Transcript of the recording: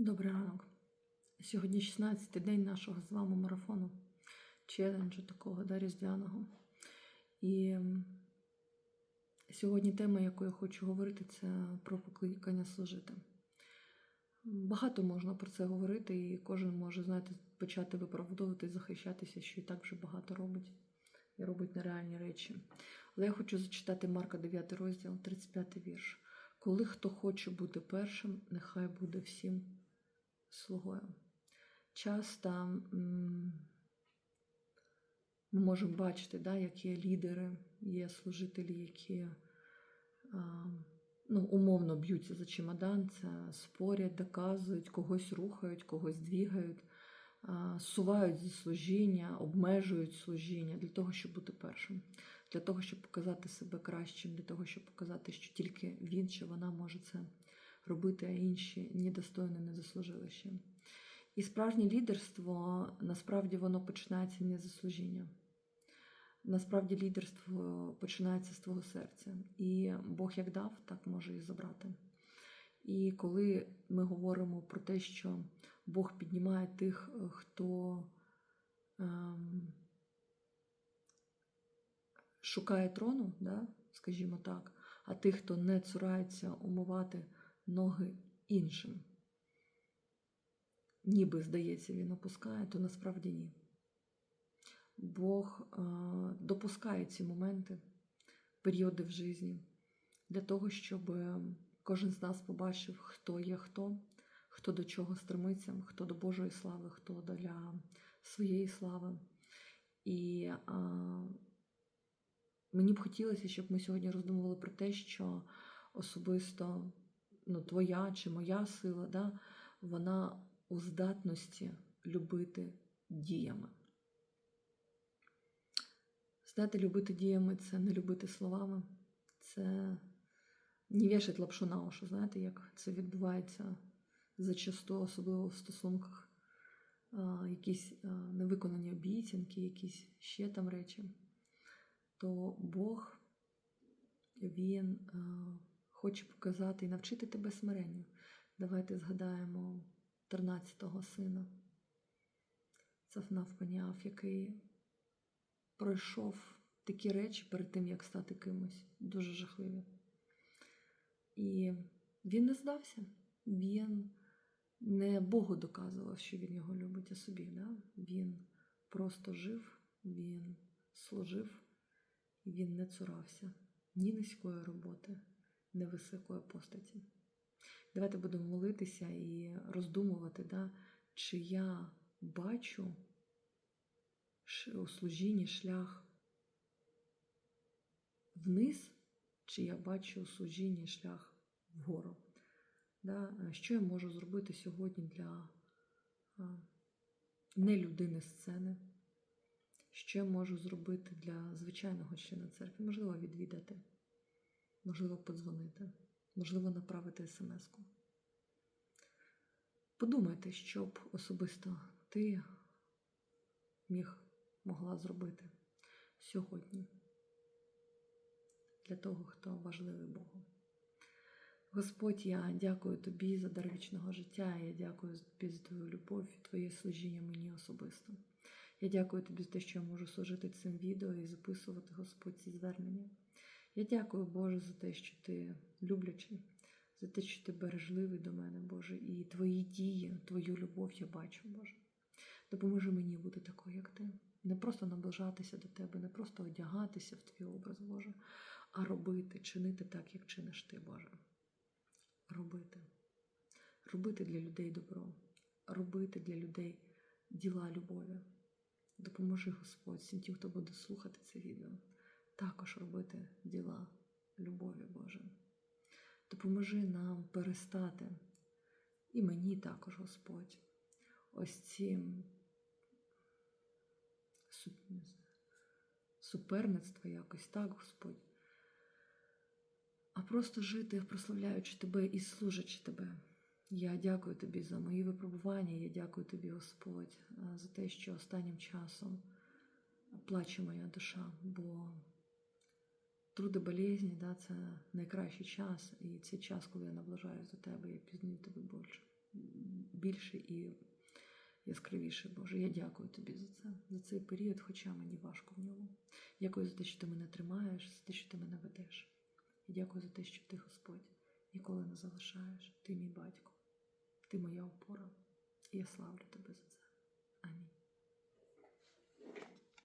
Добрий ранок. Сьогодні 16-й день нашого з вами марафону, челенджу такого да, різдвяного. І сьогодні тема, яку я хочу говорити, це про покликання служити. Багато можна про це говорити, і кожен може, знаєте, почати виправдовувати, захищатися, що і так вже багато робить і робить нереальні речі. Але я хочу зачитати Марка 9 розділ, 35 вірш. Коли хто хоче бути першим, нехай буде всім слугою. Часто ми можемо бачити, да, як є лідери, є служителі, які ну, умовно б'ються за чемодан, це спорять, доказують, когось рухають, когось двігають, сувають зі служіння, обмежують служіння для того, щоб бути першим, для того, щоб показати себе кращим, для того, щоб показати, що тільки він чи вона може це робити, а інші недостойно не заслужили ще. І справжнє лідерство насправді воно починається не з служіння. Насправді лідерство починається з твого серця. І Бог як дав, так може і забрати. І коли ми говоримо про те, що Бог піднімає тих, хто ем, шукає трону, да, скажімо так, а тих, хто не цурається умивати ноги іншим, ніби, здається, він опускає, то насправді ні. Бог е, допускає ці моменти, періоди в житті, для того, щоб кожен з нас побачив, хто є хто, хто до чого стремиться, хто до Божої слави, хто для своєї слави. І е, мені б хотілося, щоб ми сьогодні роздумували про те, що особисто ну, твоя чи моя сила, да, вона у здатності любити діями. Знаєте, любити діями це не любити словами, це не вішати лапшу на уші, знаєте, як це відбувається зачасту, особливо в стосунках, якісь невиконані обіцянки, якісь ще там речі. То Бог, Він хоче показати і навчити тебе смиренню. Давайте згадаємо 13-го сина. Цафнав Паняв, який пройшов такі речі перед тим, як стати кимось. Дуже жахливі. І він не здався. Він не Богу доказував, що він його любить, а собі. Да? Він просто жив, він служив, він не цурався ні низької роботи, ні високої постаті. Давайте будемо молитися і роздумувати, да, чи я бачу у служінні шлях вниз, чи я бачу у служінні шлях вгору. Да? Що я можу зробити сьогодні для не людини сцени? Що я можу зробити для звичайного члена церкви? Можливо, відвідати, можливо, подзвонити, можливо, направити смс-ку. Подумайте, що б особисто ти міг могла зробити сьогодні для того, хто важливий Богу. Господь, я дякую тобі за дар вічного життя. Я дякую тобі за твою любов і твоє служіння мені особисто. Я дякую тобі за те, що я можу служити цим відео і записувати Господь ці звернення. Я дякую, Боже, за те, що ти люблячий, за те, що ти бережливий до мене, Боже, і твої дії, твою любов я бачу, Боже. Допоможи мені бути такою, як ти. Не просто наближатися до тебе, не просто одягатися в твій образ, Боже, а робити, чинити так, як чиниш ти, Боже. Робити. Робити для людей добро, робити для людей діла любові. Допоможи Господь всім тим, хто буде слухати це відео, також робити діла любові, Боже. Допоможи нам перестати, і мені також, Господь, ось ці суперництво якось так, Господь, а просто жити, прославляючи Тебе і служачи Тебе. Я дякую Тобі за мої випробування, я дякую Тобі, Господь, за те, що останнім часом плаче моя душа, бо труди болезні, да, це найкращий час, і це час, коли я наближаюсь до Тебе, я пізнаю Тебе більше. більше і яскравіше, Боже. Я дякую тобі за це, за цей період, хоча мені важко в ньому. Дякую за те, що ти мене тримаєш, за те, що ти мене ведеш. І дякую за те, що ти, Господь, ніколи не залишаєш. Ти мій батько, ти моя опора. І я славлю тебе за це. Амінь.